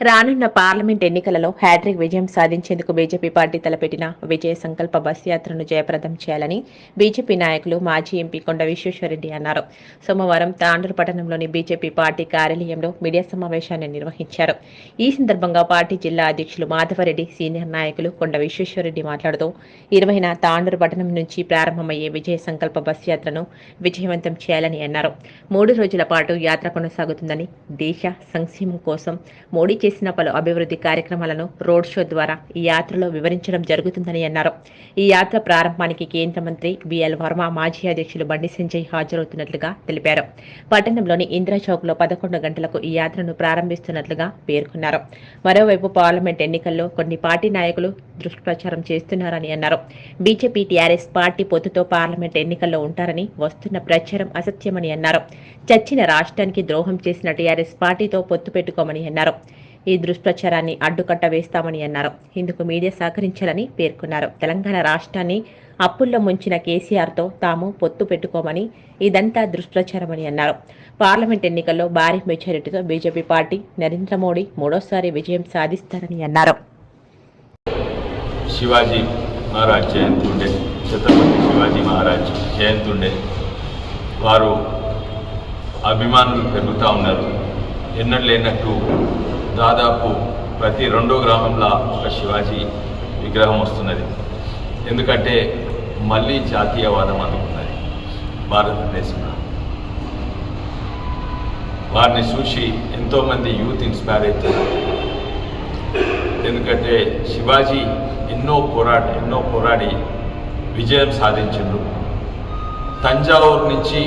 రానున్న పార్లమెంట్ ఎన్నికలలో హ్యాట్రిక్ విజయం సాధించేందుకు బీజేపీ పార్టీ తలపెట్టిన విజయ సంకల్ప బస్ యాత్రను జయప్రదం చేయాలని బీజేపీ నాయకులు మాజీ ఎంపీ కొండ విశ్వేశ్వరరెడ్డి అన్నారు. సోమవారం తాండూరు పట్టణంలోని బీజేపీ పార్టీ కార్యాలయంలో మీడియా సమావేశాన్ని నిర్వహించారు. ఈ సందర్భంగా పార్టీ జిల్లా అధ్యక్షులు మాధవరెడ్డి సీనియర్ నాయకులు కొండ విశ్వేశ్వరరెడ్డి మాట్లాడుతూ ఇరవైన తాండూరు పట్టణం నుంచి ప్రారంభమయ్యే విజయ సంకల్ప బస్ యాత్రను విజయవంతం చేయాలని అన్నారు. మూడు రోజుల పాటు యాత్ర కొనసాగుతుందని దేశ సంక్షేమం కోసం మోడీ చేసిన పలు అభివృద్ధి కార్యక్రమాలను రోడ్ షో ద్వారా ఈ యాత్రలో వివరించడం జరుగుతుందని అన్నారు. ఈ యాత్ర ప్రారంభానికి కేంద్ర మంత్రి బిఎల్ వర్మ మాజీ అధ్యక్షులు బండి సంజయ్ హాజరవుతున్నట్లుగా తెలిపారు. పట్టణంలోని ఇందిరా చౌక్లో పదకొండు గంటలకు ఈ యాత్రను ప్రారంభిస్తున్నట్లుగా పేర్కొన్నారు. మరోవైపు పార్లమెంట్ ఎన్నికల్లో కొన్ని పార్టీ నాయకులు దుష్ప్రచారం చేస్తున్నారని అన్నారు. బీజేపీ టీఆర్ఎస్ పార్టీ పొత్తుతో పార్లమెంట్ ఎన్నికల్లో ఉంటారని వస్తున్న ప్రచారం అసత్యమని అన్నారు. చచ్చిన రాష్ట్రానికి ద్రోహం చేసిన టీఆర్ఎస్ పార్టీతో పొత్తు పెట్టుకోమని అన్నారు. ఈ దుష్ప్రచారాన్ని అడ్డుకట్ట వేస్తామని అన్నారు. ఇందుకు మీడియా సహకరించాలని పేర్కొన్నారు. తెలంగాణ రాష్ట్రాన్ని అప్పుల్లో ముంచిన కేసీఆర్తో తాము పొత్తు పెట్టుకోమని ఇదంతా దుష్ప్రచారమని అన్నారు. పార్లమెంట్ ఎన్నికల్లో భారీ మెజారిటీతో బీజేపీ పార్టీ నరేంద్ర మోడీ మూడోసారి విజయం సాధిస్తారని అన్నారు. శివాజీ మహారాజ్ జయంతి ఉండే ఛత్రపతి శివాజీ మహారాజ్ జయంతి ఉండే వారు అభిమానులు పెరుగుతూ ఉన్నారు. ఎన్నడూ లేనట్టు దాదాపు ప్రతి రెండో గ్రామంలో ఒక శివాజీ విగ్రహం వస్తున్నది. ఎందుకంటే మళ్ళీ జాతీయవాదం అందుకున్నది భారతదేశంలో. వారిని చూసి ఎంతోమంది యూత్ ఇన్స్పైర్ అవుతున్నారు ఎందుకంటే శివాజీ ఎన్నో పోరాడి ఎన్నో పోరాడి విజయం సాధించిండు తంజావూరు నుంచి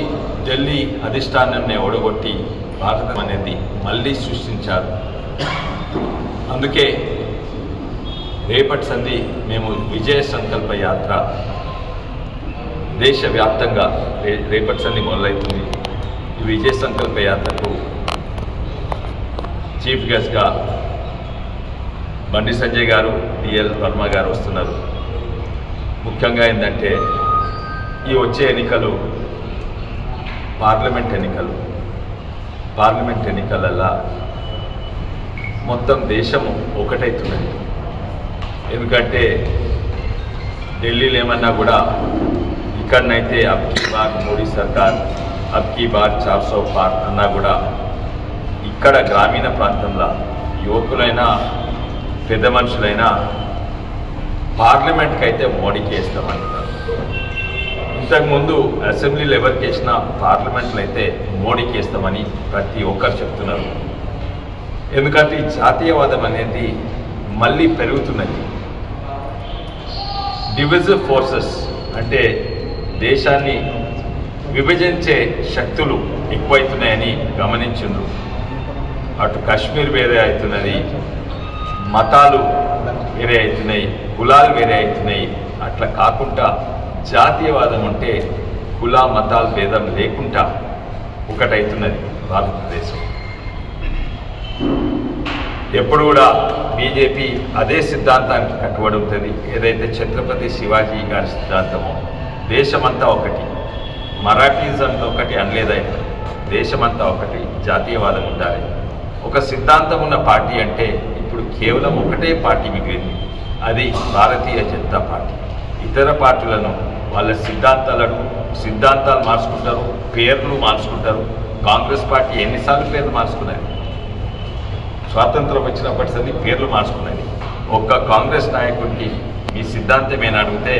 ఢిల్లీ అధిష్టానాన్ని ఓడగొట్టి భారతం అనేది మళ్ళీ సృష్టించారు. అందుకే రేపటి సంధి మేము విజయ సంకల్ప యాత్ర దేశవ్యాప్తంగా రే రేపటి సంధి మొదలవుతుంది. ఈ విజయ సంకల్ప యాత్రకు చీఫ్ గెస్ట్గా బండి సంజయ్ గారు డిఎల్ వర్మ గారు వస్తున్నారు. ముఖ్యంగా ఏంటంటే ఈ వచ్చే ఎన్నికలు పార్లమెంట్ ఎన్నికలు. పార్లమెంట్ ఎన్నికలల్లా మొత్తం దేశం ఒకటవుతున్నది ఎందుకంటే ఢిల్లీలో ఏమన్నా కూడా ఇక్కడనైతే అబ్ కీ బార్ మోడీ సర్కార్ అబ్ కీ బార్ చార్ సో పార్ అన్నా కూడా ఇక్కడ గ్రామీణ ప్రాంతంలో యువకులైనా పెద్ద మనుషులైనా పార్లమెంట్కి అయితే మోడీకి వేస్తామంటున్నారు ఇంతకుముందు అసెంబ్లీలో ఎవరికి వేసినా పార్లమెంట్లో అయితే మోడీకి వేస్తామని ప్రతి ఒక్కరు చెప్తున్నారు. ఎందుకంటే ఈ జాతీయవాదం అనేది మళ్ళీ పెరుగుతున్నది. డివిజివ్ ఫోర్సెస్ అంటే దేశాన్ని విభజించే శక్తులు ఎక్కువైతున్నాయని గమనించిండ్రు. అటు కాశ్మీర్ వేరే అవుతున్నది మతాలు వేరే అవుతున్నాయి కులాలు వేరే అవుతున్నాయి. అట్లా కాకుండా జాతీయవాదం అంటే కుల మతాలు భేదం లేకుండా ఒకటవుతున్నది భారతదేశం. ఎప్పుడు కూడా బీజేపీ అదే సిద్ధాంతానికి కట్టుబడి ఉంటుంది. ఏదైతే ఛత్రపతి శివాజీ గారి సిద్ధాంతమో దేశమంతా ఒకటి. మరాఠీజంలో ఒకటి అనలేదైనా దేశమంతా ఒకటి జాతీయవాదం ఉండాలి. ఒక సిద్ధాంతం ఉన్న పార్టీ అంటే ఇప్పుడు కేవలం ఒకటే పార్టీ మిగిలింది. అది భారతీయ జనతా పార్టీ. ఇతర పార్టీలను వాళ్ళ సిద్ధాంతాలను సిద్ధాంతాలు మార్చుకుంటారు పేర్లు మార్చుకుంటారు. కాంగ్రెస్ పార్టీ ఎన్నిసార్లు పేర్లు మార్చుకున్నారు? స్వాతంత్రం వచ్చినప్పటిసరి పేర్లు మార్చుకున్నది. ఒక్క కాంగ్రెస్ నాయకుడికి మీ సిద్ధాంతం ఏమని అడిగితే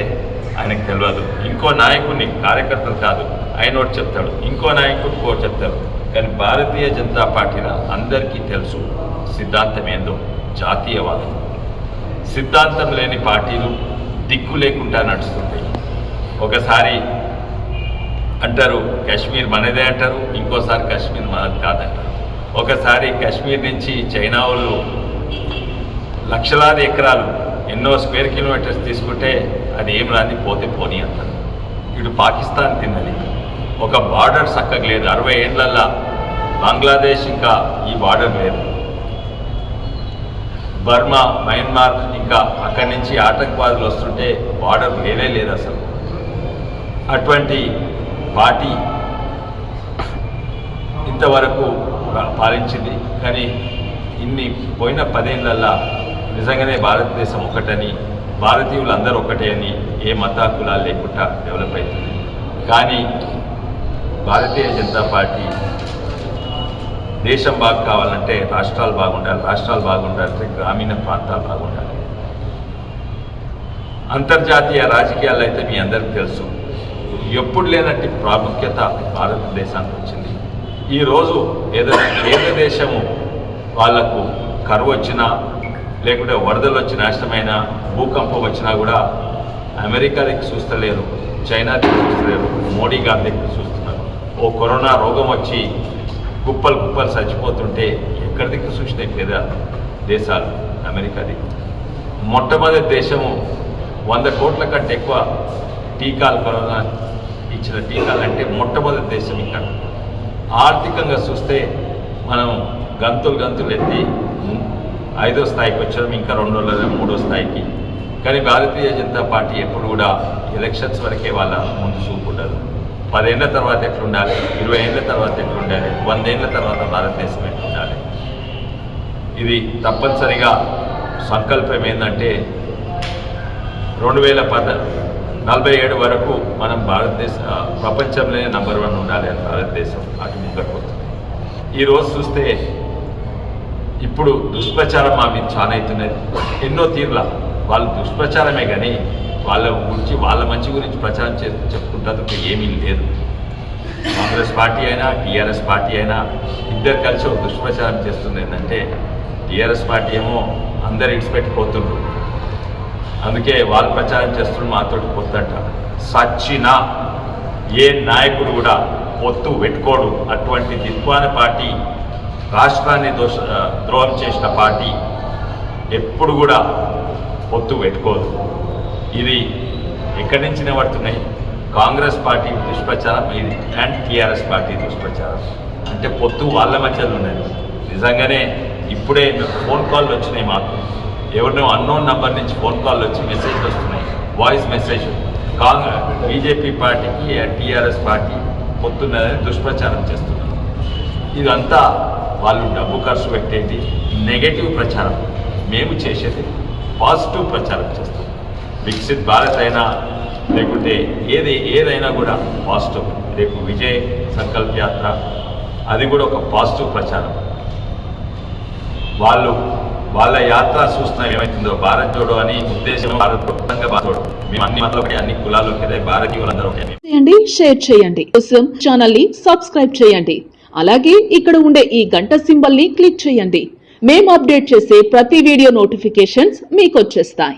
ఆయనకు తెలియదు ఇంకో నాయకుడిని కార్యకర్తలు కాదు. ఆయన ఒకటి చెప్తాడు. ఇంకో నాయకుడు ఇంకో చెప్తాడు. కానీ భారతీయ జనతా పార్టీలో అందరికీ తెలుసు సిద్ధాంతం ఏందో. జాతీయవాదం. సిద్ధాంతం లేని పార్టీలు దిక్కు లేకుండా నడుస్తుంటాయి. ఒకసారి అంటారు కాశ్మీర్ మనదే అంటారు. ఇంకోసారి కాశ్మీర్ మనది కాదంటారు. ఒకసారి కాశ్మీర్ నుంచి చైనా వాళ్ళు లక్షలాది ఎకరాలు ఎన్నో స్క్వేర్ కిలోమీటర్స్ తీసుకుంటే అది ఏం రాని పోతే పోనీ అంటారు. ఇటు పాకిస్తాన్ తిన్నది. ఒక బార్డర్ చక్కగా లేదు. అరవై ఏళ్ళల్లో బంగ్లాదేశ్ ఇంకా ఈ బార్డర్ లేదు. బర్మా మయన్మార్ ఇంకా అక్కడి నుంచి ఆటంకవాదులు వస్తుంటే బార్డర్ లేనే లేదు అసలు. అటువంటి పార్టీ ఇంతవరకు పాలించింది. కానీ ఇన్ని పోయిన పదేళ్ళల్లా నిజంగానే భారతదేశం ఒకటని భారతీయులు అందరూ ఒకటే అని ఏ మత కులాలు లేకుండా డెవలప్ అవుతుంది కానీ భారతీయ జనతా పార్టీ దేశం బాగు కావాలంటే రాష్ట్రాలు బాగుండాలి రాష్ట్రాలు బాగుండాలంటే గ్రామీణ ప్రాంతాలు బాగుండాలి. అంతర్జాతీయ రాజకీయాలు అయితే మీ అందరికీ తెలుసు ఎప్పుడు లేనట్టి ప్రాముఖ్యత భారతదేశానికి వచ్చింది. ఈరోజు ఏదైనా కేంద్ర దేశము వాళ్ళకు కరువు వచ్చినా లేకుంటే వరదలు వచ్చి నాశనమైన భూకంపం వచ్చినా కూడా అమెరికా దగ్గర చూస్తలేరు చైనా దగ్గర చూస్తలేరు మోడీ గారి దగ్గర చూస్తున్నారు. ఓ కరోనా రోగం వచ్చి కుప్పలు కుప్పలు చచ్చిపోతుంటే ఎక్కడి దగ్గర చూసినాయి పేద దేశాలు అమెరికా దగ్గర. మొట్టమొదటి దేశము వంద కోట్ల కంటే ఎక్కువ టీకాలు కరోనా ఇచ్చిన టీకాలు అంటే మొట్టమొదటి దేశం ఇక్కడ. ఆర్థికంగా చూస్తే మనం గంతులు గంతులు ఎత్తి ఐదో స్థాయికి వచ్చాం ఇంకా రెండో లేదా మూడో స్థాయికి. కానీ భారతీయ జనతా పార్టీ ఎప్పుడు కూడా ఎలక్షన్స్ వరకే వాళ్ళ ముందు చూపు ఉండదు. పదేళ్ళ తర్వాత ఎట్లుండాలి ఇరవై ఏళ్ళ తర్వాత ఎట్లుండాలి వందేళ్ళ తర్వాత భారతదేశం ఎట్లుండాలి? ఇది తప్పనిసరిగా సంకల్పం ఏంటంటే రెండు వేల పద నలభై ఏడు వరకు మనం భారతదేశ ప్రపంచంలోనే నంబర్ వన్ ఉండాలి అని భారతదేశం అటు ముంగకపోతుంది ఈరోజు చూస్తే ఇప్పుడు దుష్ప్రచారం మా మీద చాలా అవుతున్నది. ఎన్నో తీర్ల. వాళ్ళు దుష్ప్రచారమే కానీ వాళ్ళ గురించి వాళ్ళ మంచి గురించి ప్రచారం చే చెప్పుకుంటానికి ఏమీ లేదు. కాంగ్రెస్ పార్టీ అయినా టీఆర్ఎస్ పార్టీ అయినా ఇద్దరు కలిసి ఒక దుష్ప్రచారం చేస్తుంది. ఏంటంటే టీఆర్ఎస్ పార్టీ ఏమో అందరు ఇడిచిపెట్టిపోతుండ్రు. అందుకే వాళ్ళు ప్రచారం చేస్తున్న మాతోటి పొత్తంట. సచ్చిన ఏ నాయకుడు కూడా పొత్తు పెట్టుకోడు. అటువంటి దిక్వాన పార్టీ రాష్ట్రాన్ని దోష ద్రోహం చేసిన పార్టీ ఎప్పుడు కూడా పొత్తు పెట్టుకోదు. ఇది ఎక్కడి నుంచి పడుతున్నాయి కాంగ్రెస్ పార్టీ దుష్ప్రచారం ఇది అండ్ టీఆర్ఎస్ పార్టీ దుష్ప్రచారం. అంటే పొత్తు వాళ్ళ మధ్యలో ఉన్నది. నిజంగానే ఇప్పుడే ఫోన్ కాల్ వచ్చినాయి మాకు. ఎవరినో అన్నోన్ నంబర్ నుంచి ఫోన్ కాల్ వచ్చి మెసేజ్ వస్తున్నాయి. వాయిస్ మెసేజ్ కాంగ్రెస్ బీజేపీ పార్టీకి టీఆర్ఎస్ పార్టీ పొత్తున్నదని దుష్ప్రచారం చేస్తున్నారు. ఇదంతా వాళ్ళు డబ్బు ఖర్చు పెట్టేది నెగటివ్ ప్రచారం. మేము చేసేది పాజిటివ్ ప్రచారం చేస్తాం. వికసిత్ భారత్ అయినా లేకుంటే ఏది ఏదైనా కూడా పాజిటివ్ రేపు విజయ్ సంకల్ప్ యాత్ర అది కూడా ఒక పాజిటివ్ ప్రచారం. వాళ్ళు వాళ్ళ యాత్ర చూస్తున్నా ఏమైతుందో భారత్ జోడో అని ఉద్దేశం భారత్ మేము అన్ని మతాలు అన్ని కులాలు ఒకటే భారతీయులందరూ ఒకటే. చేయండి షేర్ చేయండి. కోసం ఛానల్ని సబ్స్క్రైబ్ చేయండి. అలాగే ఇక్కడ ఉండే ఈ గంట సింబల్ని క్లిక్ చేయండి. మేము అప్డేట్ చేసే ప్రతి వీడియో నోటిఫికేషన్స్ మీకు వచ్చేస్తాయి.